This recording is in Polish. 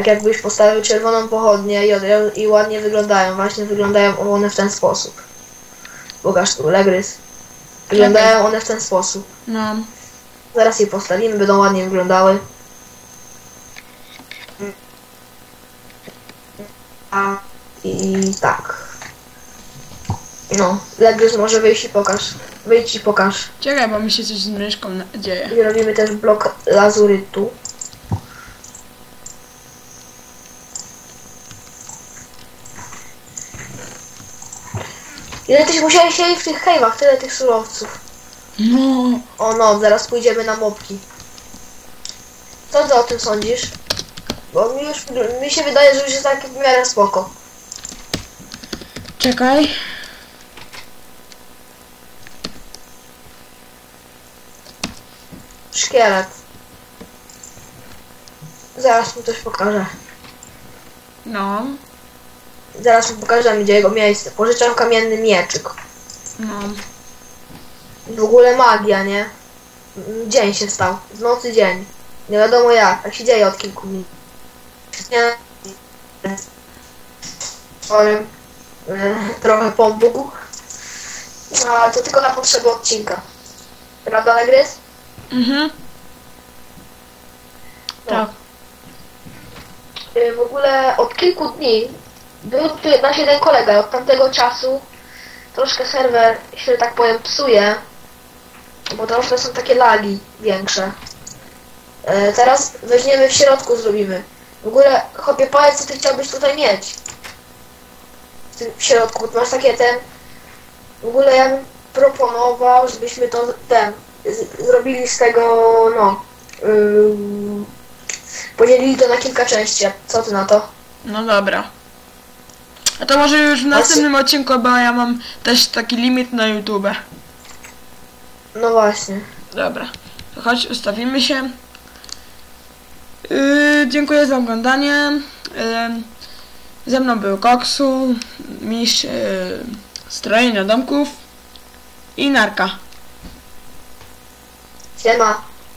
Tak jakbyś postawił czerwoną pochodnię i, od, i ładnie wyglądają. Właśnie wyglądają one w ten sposób. Pokaż tu, Legrys. Wyglądają one w ten sposób. No. Zaraz je postawimy, będą ładnie wyglądały. A i tak. No, Legrys może wyjść i pokaż. Wyjdź i pokaż. Czekaj, bo mi się coś z myszką na- dzieje. I robimy też blok lazurytu. Ile tyś musiałeś siedzieć w tych cave'ach, tyle tych surowców. No. O no, zaraz pójdziemy na mopki. Co ty o tym sądzisz? Bo mi już, mi się wydaje, że już jest tak w miarę spoko. Czekaj. Szkielet. Zaraz mu coś pokażę. No. Zaraz mu pokażę, gdzie jego miejsce. Pożyczam kamienny mieczyk. No. W ogóle magia, nie? Dzień się stał. Z nocy dzień. Nie wiadomo jak. Tak się dzieje od kilku dni. Nie. E, Trochę pomógł. No ale to tylko na potrzeby odcinka. Prawda, Legrys? Mhm. No. Tak. Y, W ogóle od kilku dni był tu nasz jeden kolega od tamtego czasu troszkę serwer, się tak powiem, psuje, bo troszkę są takie lagi większe. E, teraz weźmiemy w środku, zrobimy. W ogóle, chłopie, powiedz, co ty chciałbyś tutaj mieć. W, tym, w środku, masz takie ten... W ogóle ja bym proponował, żebyśmy to ten, zrobili z tego, no... ym, Podzielili to na kilka części. Co ty na to? No dobra. A to może już w następnym odcinku, bo ja mam też taki limit na YouTube. No właśnie. Dobra. To chodź, ustawimy się. Yy, dziękuję za oglądanie. Yy, ze mną był Koksu, Miś, yy, strojenia domków i Narka. Siema.